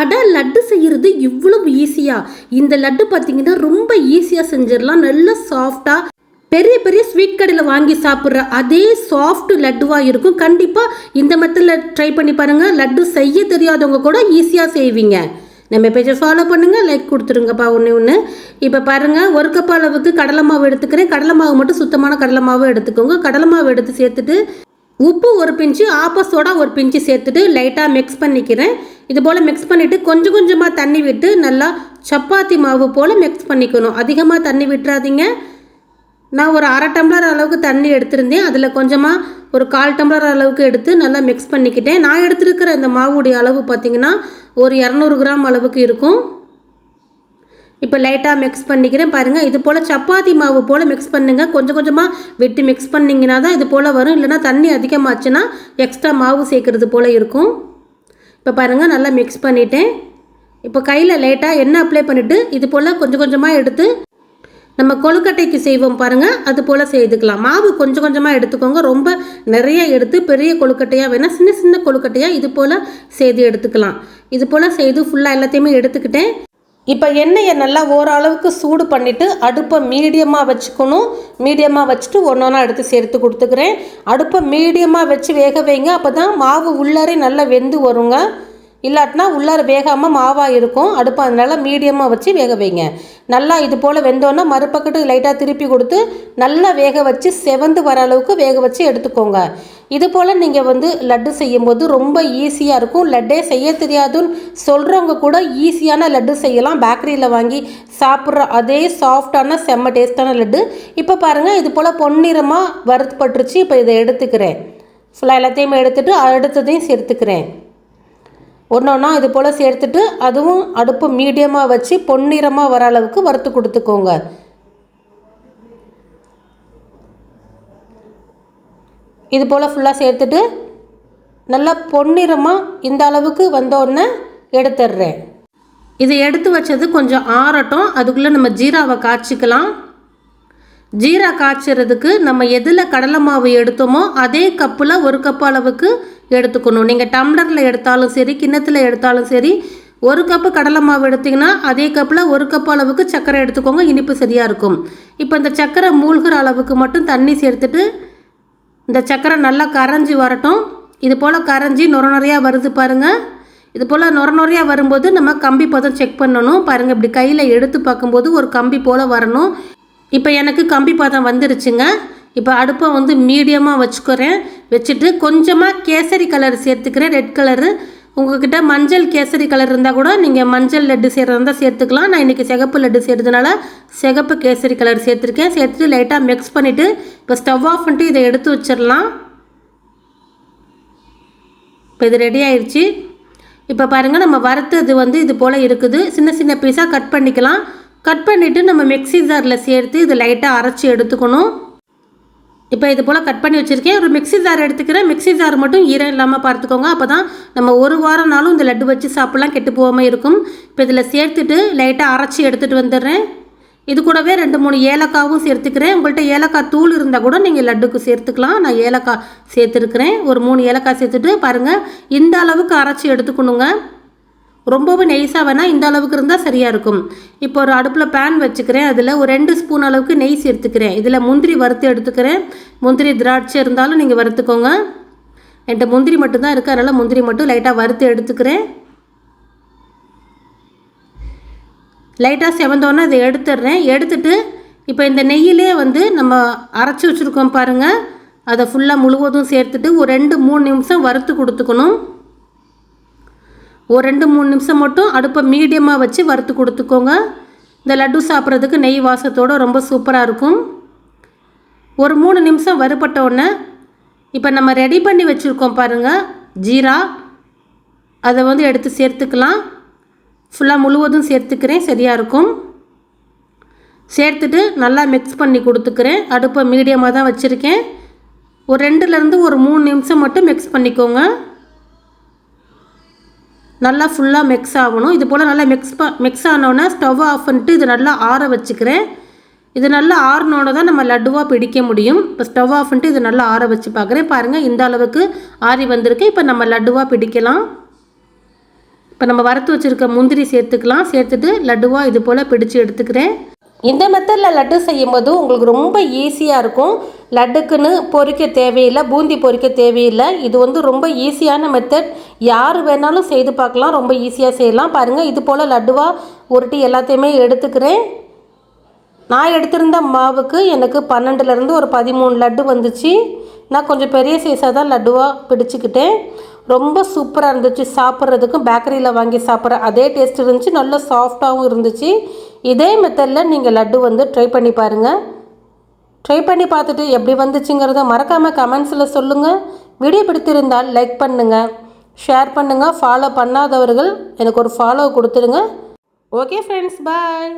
அட லட்டு செய்யறது இவ்வளவு ஈஸியா இந்த லட்டு பார்த்தீங்கன்னா ரொம்ப ஈஸியாக செஞ்சிடலாம். நல்ல சாஃப்டாக பெரிய பெரிய ஸ்வீட் கடையில் வாங்கி சாப்பிட்ற அதே சாஃப்ட் லட்டுவாக இருக்கும். கண்டிப்பாக இந்த மெத்தடில் ட்ரை பண்ணி பாருங்கள் லட்டு செய்ய தெரியாதவங்க கூட ஈஸியாக செய்வீங்க. நம்ம பேஜை ஃபாலோ பண்ணுங்கள் லைக் கொடுத்துருங்கப்பா ஒன்று ஒன்று இப்போ பாருங்கள் ஒரு கப் அளவுக்கு கடலை மாவு எடுத்துக்கிறேன். கடலை மாவு மட்டும் சுத்தமான கடலை மாவு எடுத்துக்கோங்க. கடலை மாவு எடுத்து சேர்த்துட்டு உப்பு ஒரு பிஞ்சு ஆப்ப ஒரு பிஞ்சு சேர்த்துட்டு லைட்டாக மிக்ஸ் பண்ணிக்கிறேன். இது போல் மிக்ஸ் பண்ணிவிட்டு கொஞ்சம் கொஞ்சமாக தண்ணி விட்டு நல்லா சப்பாத்தி மாவு போல் மிக்ஸ் பண்ணிக்கணும். அதிகமாக தண்ணி விட்டுறாதீங்க. நான் ஒரு அரை டம்ளர் அளவுக்கு தண்ணி எடுத்திருந்தேன். அதில் கொஞ்சமாக ஒரு கால் டம்ளர் அளவுக்கு எடுத்து நல்லா மிக்ஸ் பண்ணிக்கிட்டேன். நான் எடுத்திருக்கிற இந்த மாவுடைய அளவு பார்த்திங்கன்னா ஒரு இரநூறு கிராம் அளவுக்கு இருக்கும். இப்போ லைட்டாக மிக்ஸ் பண்ணிக்கிறேன். பாருங்கள் இது போல் சப்பாத்தி மாவு போல் மிக்ஸ் பண்ணுங்கள் கொஞ்சம் கொஞ்சமாக விட்டு மிக்ஸ் பண்ணிங்கன்னா தான் இது போல் வரும். இல்லைனா தண்ணி அதிகமாச்சுன்னா எக்ஸ்ட்ரா மாவு சேர்க்குறது போல் இருக்கும். இப்போ பாருங்கள் நல்லா மிக்ஸ் பண்ணிட்டேன். இப்போ கையில் லைட்டாக எண்ணெய் அப்ளை பண்ணிவிட்டு இது போல் கொஞ்சம் கொஞ்சமாக எடுத்து நம்ம கொழுக்கட்டைக்கு செய்வோம் பாருங்கள் அது போல் செய்துக்கலாம். மாவு கொஞ்சம் கொஞ்சமாக எடுத்துக்கோங்க. ரொம்ப நிறைய எடுத்து பெரிய கொழுக்கட்டையாக வேணால் சின்ன சின்ன கொழுக்கட்டையாக இது போல் செய்து எடுத்துக்கலாம். இது போல் செய்து ஃபுல்லாக எல்லாத்தையுமே எடுத்துக்கிட்டேன். இப்போ எண்ணெயை நல்லா ஓரளவுக்கு சூடு பண்ணிவிட்டு அடுப்பை மீடியமாக வச்சுக்கணும். மீடியமாக வச்சுட்டு ஒன்று ஒன்றா எடுத்து சேர்த்து கொடுத்துக்கிறேன். அடுப்பை மீடியமாக வச்சு வேக வைங்க. அப்போ தான் மாவு உள்ளாரே நல்லா வெந்து வருங்க. இல்லாட்டினா உள்ளார வேகாமல் மாவாக இருக்கும். அடுப்பு அதனால மீடியமாக வச்சு வேக வைங்க. நல்லா இது போல் வெந்தோன்னா மறுபக்கட்டு லைட்டாக திருப்பி கொடுத்து நல்லா வேக வச்சு செவந்து வர அளவுக்கு வேக வச்சு எடுத்துக்கோங்க. இது போல் நீங்கள் வந்து லட்டு செய்யும்போது ரொம்ப ஈஸியாக இருக்கும். லட்டே செய்ய தெரியாதுன்னு சொல்கிறவங்க கூட ஈஸியான லட்டு செய்யலாம். பேக்கரியில் வாங்கி சாப்பிட்ற அதே சாஃப்டான செம்ம டேஸ்டான லட்டு. இப்போ பாருங்கள் இது போல் பொன்னிறமாக வறுத்துப்பட்டுருச்சு. இப்போ இதை எடுத்துக்கிறேன். ஃபுல்லாக எல்லாத்தையுமே எடுத்துகிட்டு அடுத்ததையும் சேர்த்துக்கிறேன். ஒன்று ஒன்றா இது போல் சேர்த்துட்டு அதுவும் அடுப்பு மீடியமாக வச்சு பொன்னிறமாக வர அளவுக்கு வறுத்து கொடுத்துக்கோங்க. இது போல் ஃபுல்லாக சேர்த்துட்டு நல்லா பொன்னிறமாக இந்த அளவுக்கு வந்தோடனே எடுத்துடுறேன். இதை எடுத்து வச்சது கொஞ்சம் ஆறட்டும். அதுக்குள்ளே நம்ம ஜீராவை காய்ச்சிக்கலாம். ஜீரா காய்ச்சறதுக்கு நம்ம எதில் கடலை மாவு எடுத்தோமோ அதே கப்பில் ஒரு கப் அளவுக்கு எடுத்துக்கணும். நீங்கள் டம்ளரில் எடுத்தாலும் சரி கிண்ணத்தில் எடுத்தாலும் சரி ஒரு கப்பு கடலை மாவு எடுத்திங்கன்னா அதே கப்பில் ஒரு கப் அளவுக்கு சர்க்கரை எடுத்துக்கோங்க இனிப்பு சரியாக இருக்கும். இப்போ இந்த சர்க்கரை மூழ்கிற அளவுக்கு மட்டும் தண்ணி சேர்த்துட்டு இந்த சர்க்கரை நல்லா கரைஞ்சி வரட்டும். இது போல் கரைஞ்சி நுர நுறையாக வருது பாருங்கள் இது போல் நுர நுறையாக வரும்போது நம்ம கம்பி பதம் செக் பண்ணணும். பாருங்கள் இப்படி கையில் எடுத்து பார்க்கும்போது ஒரு கம்பி போல் வரணும். இப்போ எனக்கு கம்பி பாதம் வந்துருச்சுங்க. இப்போ அடுப்பை வந்து மீடியமாக வச்சுக்கிறேன். வச்சுட்டு கொஞ்சமாக கேசரி கலர் சேர்த்துக்கிறேன். Red colour. உங்ககிட்ட மஞ்சள் கேசரி கலர் இருந்தால் கூட நீங்கள் மஞ்சள் லட்டு செய்கிறதா இருந்தால் சேர்த்துக்கலாம். நான் இன்றைக்கி சிகப்பு லட்டு செய்கிறதுனால சிகப்பு கேசரி கலர் சேர்த்துருக்கேன். சேர்த்துட்டு லைட்டாக மிக்ஸ் பண்ணிவிட்டு இப்போ ஸ்டவ் ஆஃப் பண்ணிட்டு இதை எடுத்து வச்சிடலாம். இப்போ இது ரெடி ஆயிடுச்சு இப்போ பாருங்கள் நம்ம வறுத்தது வந்து இது போல் இருக்குது. சின்ன சின்ன பீஸாக கட் பண்ணிக்கலாம். கட் பண்ணிவிட்டு நம்ம மிக்ஸி ஜாரில் சேர்த்து இது லைட்டாக அரைச்சி எடுத்துக்கணும். இப்போ இது போல் கட் பண்ணி வச்சுருக்கேன். ஒரு மிக்ஸி ஜார் எடுத்துக்கிறேன். மிக்ஸி ஜார் மட்டும் ஈரம் இல்லாமல் பார்த்துக்கோங்க. அப்போ தான் நம்ம ஒரு வாரம்னாலும் இந்த லட்டு வச்சு சாப்பிட்லாம் கெட்டு போகாமல் இருக்கும். இப்போ இதில் சேர்த்துட்டு லைட்டாக அரைச்சி எடுத்துகிட்டு வந்துடுறேன். இது கூடவே ரெண்டு மூணு ஏலக்காவும் சேர்த்துக்கிறேன். உங்கள்கிட்ட ஏலக்காய் தூள் இருந்தால் கூட நீங்கள் லட்டுக்கு சேர்த்துக்கலாம். நான் ஏலக்காய் சேர்த்துருக்குறேன். ஒரு மூணு ஏலக்காய் சேர்த்துட்டு பாருங்கள் இந்த அளவுக்கு அரைச்சி எடுத்துக்கணுங்க. ரொம்பவும் நெய்ஸாக வேணால் இந்த அளவுக்கு இருந்தால் சரியாக இருக்கும். இப்போ ஒரு அடுப்பில் பேன் வச்சுக்கிறேன். அதில் ஒரு ரெண்டு ஸ்பூன் அளவுக்கு நெய் சேர்த்துக்கிறேன். இதில் முந்திரி வறுத்து எடுத்துக்கிறேன். முந்திரி திராட்சை இருந்தாலும் நீங்கள் வறுத்துக்கோங்க. என்கிட்ட முந்திரி மட்டும்தான் இருக்குது அதனால் முந்திரி மட்டும் லைட்டாக வறுத்து எடுத்துக்கிறேன். லைட்டாக செவந்தோன்னே இதை எடுத்துடுறேன். எடுத்துட்டு இப்போ இந்த நெய்யிலே வந்து நம்ம அரைச்சி வச்சுருக்கோம் பாருங்கள் அதை ஃபுல்லாக முழுவதும் சேர்த்துட்டு ஒரு ரெண்டு மூணு நிமிஷம் வறுத்து கொடுத்துக்கணும். ஒரு ரெண்டு மூணு நிமிஷம் மட்டும் அடுப்பை மீடியமாக வச்சு வறுத்து கொடுத்துக்கோங்க. இந்த லட்டு சாப்பிட்றதுக்கு நெய் வாசத்தோடு ரொம்ப சூப்பராக இருக்கும். ஒரு மூணு நிமிஷம் வறுபட்ட இப்போ நம்ம ரெடி பண்ணி வச்சுருக்கோம் பாருங்கள் ஜீரா. அதை வந்து எடுத்து சேர்த்துக்கலாம். ஃபுல்லாக முழுவதும் சேர்த்துக்கிறேன் சரியாக இருக்கும். சேர்த்துட்டு நல்லா மிக்ஸ் பண்ணி கொடுத்துக்கிறேன். அடுப்பை மீடியமாக தான் வச்சுருக்கேன். ஒரு ரெண்டுலேருந்து ஒரு மூணு நிமிஷம் மட்டும் மிக்ஸ் பண்ணிக்கோங்க. நல்லா ஃபுல்லாக மிக்ஸ் ஆகணும். இது போல் நல்லா மிக்ஸ் ப மிக்ஸ் ஆனோடனே ஸ்டவ் ஆஃப் பண்ணிட்டு இது நல்லா ஆற வச்சுக்கிறேன். இது நல்லா ஆறினோட தான் நம்ம லட்டுவாக பிடிக்க முடியும். இப்போ ஸ்டவ் ஆஃப் பண்ணிட்டு இது நல்லா ஆற வச்சு பார்க்குறேன். பாருங்கள் இந்த அளவுக்கு ஆறி வந்திருக்கு. இப்போ நம்ம லட்டுவாக பிடிக்கலாம். இப்போ நம்ம வறுத்து வச்சுருக்க முந்திரி சேர்த்துக்கலாம். சேர்த்துட்டு லட்டுவாக இது போல் பிடிச்சி எடுத்துக்கிறேன். இந்த மெத்தடில் லட்டு செய்யும் போது உங்களுக்கு ரொம்ப ஈஸியாக இருக்கும். லட்டுக்குன்னு பொரிக்க தேவையில்லை பூந்தி பொரிக்க தேவையில்லை. இது வந்து ரொம்ப ஈஸியான மெத்தட் யார் வேணாலும் செய்து பார்க்கலாம் ரொம்ப ஈஸியாக செய்யலாம். பாருங்கள் இது போல் லட்டுவாக உருட்டி எல்லாத்தையுமே எடுத்துக்கிறேன். நான் எடுத்திருந்த மாவுக்கு எனக்கு பன்னெண்டுலேருந்து ஒரு பதிமூணு லட்டு வந்துச்சு. நான் கொஞ்சம் பெரிய சைஸாக தான் லட்டுவாக பிடிச்சிக்கிட்டேன். ரொம்ப சூப்பராக இருந்துச்சு சாப்பிட்றதுக்கும். பேக்கரியில் வாங்கி சாப்பிட்ற அதே டேஸ்ட் இருந்துச்சு. நல்ல சாஃப்டாகவும் இருந்துச்சு. இதே மெத்தடில் நீங்கள் லட்டு வந்து ட்ரை பண்ணி பாருங்கள் ட்ரை பண்ணி பார்த்துட்டு எப்படி வந்துச்சுங்கிறத மறக்காமல் கமெண்ட்ஸில் சொல்லுங்கள் வீடியோ பிடித்திருந்தால் லைக் பண்ணுங்கள் ஷேர் பண்ணுங்கள் ஃபாலோ பண்ணாதவர்கள் எனக்கு ஒரு ஃபாலோ கொடுத்துருங்க ஓகே ஃப்ரெண்ட்ஸ் பாய்